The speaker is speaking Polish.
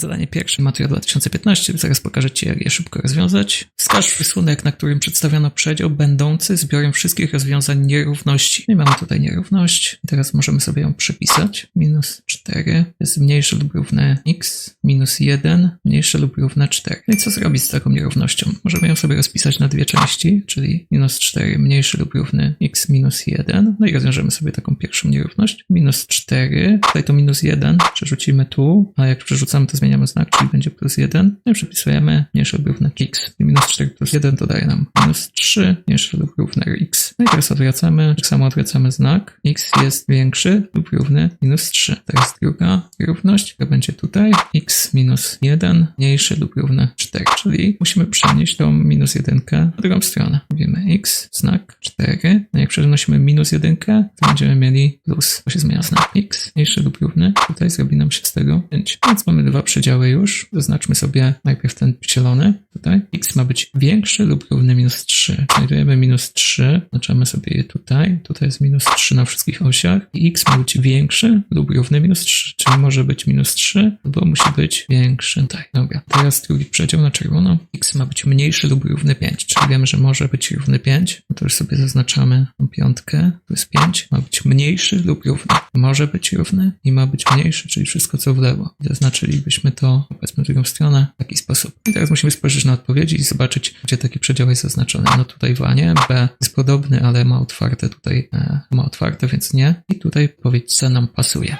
Zadanie pierwsze, matura 2015, zaraz pokażę Ci, jak je szybko rozwiązać. Wskaż rysunek, na którym przedstawiono przedział będący zbiorem wszystkich rozwiązań nierówności. No i mamy tutaj nierówność teraz możemy sobie ją przepisać. Minus 4 jest mniejsze lub równe x, minus 1 mniejsze lub równe 4. No i co zrobić z taką nierównością? Możemy ją sobie rozpisać na dwie części, czyli minus 4 mniejszy lub równy x minus 1. No i rozwiążemy sobie taką pierwszą nierówność. Minus 4, tutaj to minus 1 przerzucimy tu, a jak przerzucamy to zmieniamy znak, czyli będzie plus 1. No i przepisujemy mniejsze lub równe x. Minus 4 plus 1 to daje nam minus 3 mniejsze lub równe x. No i teraz odwracamy, tak samo odwracamy znak. x jest większy lub równy minus 3. Teraz druga równość, która będzie tutaj. x minus 1 mniejsze lub równe 4. Czyli musimy przenieść tą minus 1 w drugą stronę. Mówimy x, znak 4. No jak przenosimy minus 1, to będziemy mieli plus, bo się zmienia znak x mniejszy lub równy. Tutaj zrobi nam się z tego 5. Więc mamy dwa przedziały już. Zaznaczmy sobie najpierw ten zielony. Tutaj x ma być większy lub równy minus 3. Znajdujemy minus 3, znaczamy sobie je tutaj. Tutaj jest minus 3 na wszystkich osiach. I x ma być większy lub równy minus 3, czyli może być minus 3, albo musi być większy. Tak, dobra. Teraz drugi przedział na czerwono. x ma być mniejszy lub równy 5, czyli wiemy, że może być równy 5. No to już sobie zaznaczamy tą piątkę. To jest 5. Ma być mniejszy lub równy. Może być równy i ma być mniejszy, czyli wszystko co w lewo. Zaznaczylibyśmy to, powiedzmy, drugą stronę w taki sposób. I teraz musimy spojrzeć na odpowiedzi zobaczyć, gdzie taki przedział jest zaznaczony. No tutaj w A nie, B jest podobny, ale ma otwarte tutaj, e, ma otwarte, więc nie. I tutaj odpowiedź C nam pasuje.